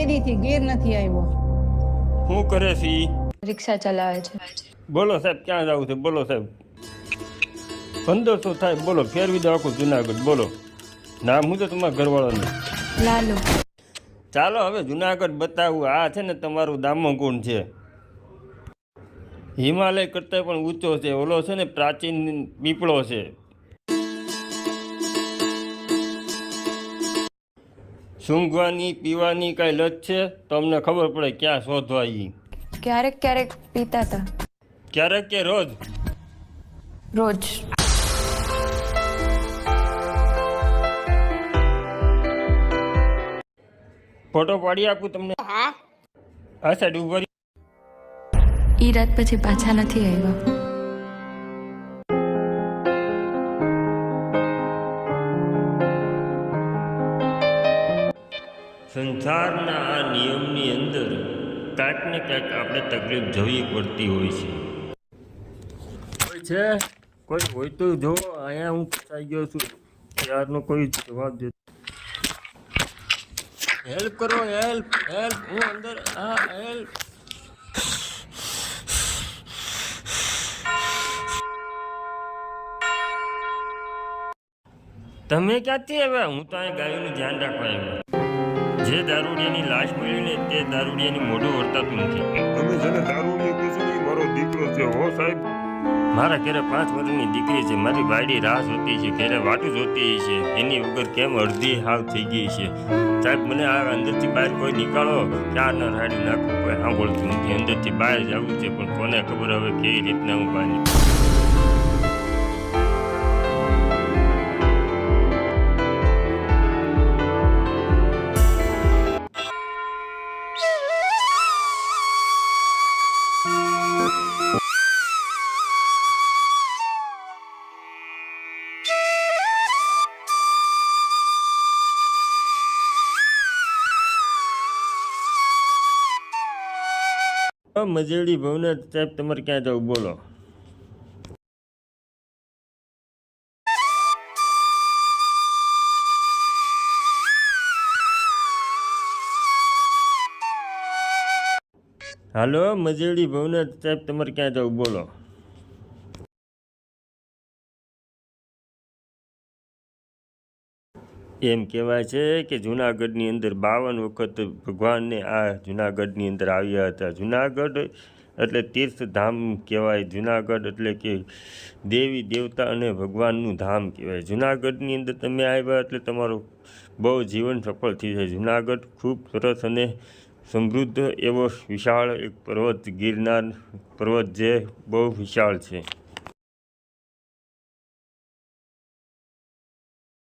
કેદીથી ઘેર નથી આવ્યો. શું કરે છે રિક્ષા ચલાવે છે. બોલો સાહેબ ક્યાં જવું છે? બોલો સાહેબ. પંદરસો થાય? બોલો ફેરવી દો આખું જુનાગઢ. બોલો. નામ હું તો તમારા ઘરવાળાનું? લાલુ. ચાલો હવે જુનાગઢ બતાવું. આ છે ને તમારું દામોગુણ છે. હિમાલય કરતાં પણ ઊંચો છે. ઓલો છે ને પ્રાચીન પીપળો છે. સૂંઘવાની પીવાની કાંઈ લત છે? તો અમને ખબર પડે ક્યાં શોધવા ઈ? ક્યારેક ક્યારેક પીતા હતા ક્યારેક કે રોજ? રોજ. ફોટો પાડી આપું તમને? હા. સાઈડ ઊભા. ઈ રાત પછી પાછા નથી આવ્યા. સંસારના આ નિયમની અંદર કાંઈક ને કાંઈક આપણે તકલીફ જોવી પડતી હોય છે. કોઈ છે? કોઈ હોય તો જો, અહીંયા હું ફસાઈ ગયો છું. ત્યારનો કોઈ જવાબ દે હેલ્પ કરો, હેલ્પ હેલ્પ. હું અંદર હા, હેલ્પ. તમે ક્યાંથી આવ્યા? હું તો અહીં ગાયોનું ધ્યાન રાખવા આવ્યો. જે દારૂડિયાની લાશ મળી ને તે દારૂડિયાની મોઢું વર્તાતું નથી. તમે જેને દારૂડિયો કહો છો એ મારો દીકરો છે હો સાહેબ. મારા ઘરે પાંચ વર્ષની દીકરી છે મારી વાડી રાહ જોતી છે ઘરે વાટું જોતી છે એની વગર કેમ અડધી હાવ થઈ ગઈ છે? સાહેબ મને આ અંદરથી બહાર કોઈ નીકાળો ચાર ન રાડી નાખું કોઈ સાંભળતું નથી અંદરથી બહાર જવું છે પણ કોને ખબર હવે કેવી રીતના હું બહાર મજેડી ભવનાથ સાહેબ, તમારે ક્યાં જવું? બોલો. હાલો, મજેડી ભવનાથ સાહેબ, તમારે ક્યાં જવું? બોલો. એમ કહેવાય છે કે જુનાગઢની અંદર બાવન વખત ભગવાનને આ જુનાગઢની અંદર આવ્યા હતા. જુનાગઢ એટલે તીર્થધામ કહેવાય. જુનાગઢ એટલે કે દેવી, દેવતા અને ભગવાનનું ધામ કહેવાય. જુનાગઢની અંદર તમે આવ્યા એટલે તમારું બહુ જીવન સફળ થઈ જાય. જુનાગઢ ખૂબ સરસ અને સમૃદ્ધ એવો વિશાળ એક પર્વત ગિરનાર પર્વત જે બહુ વિશાળ છે.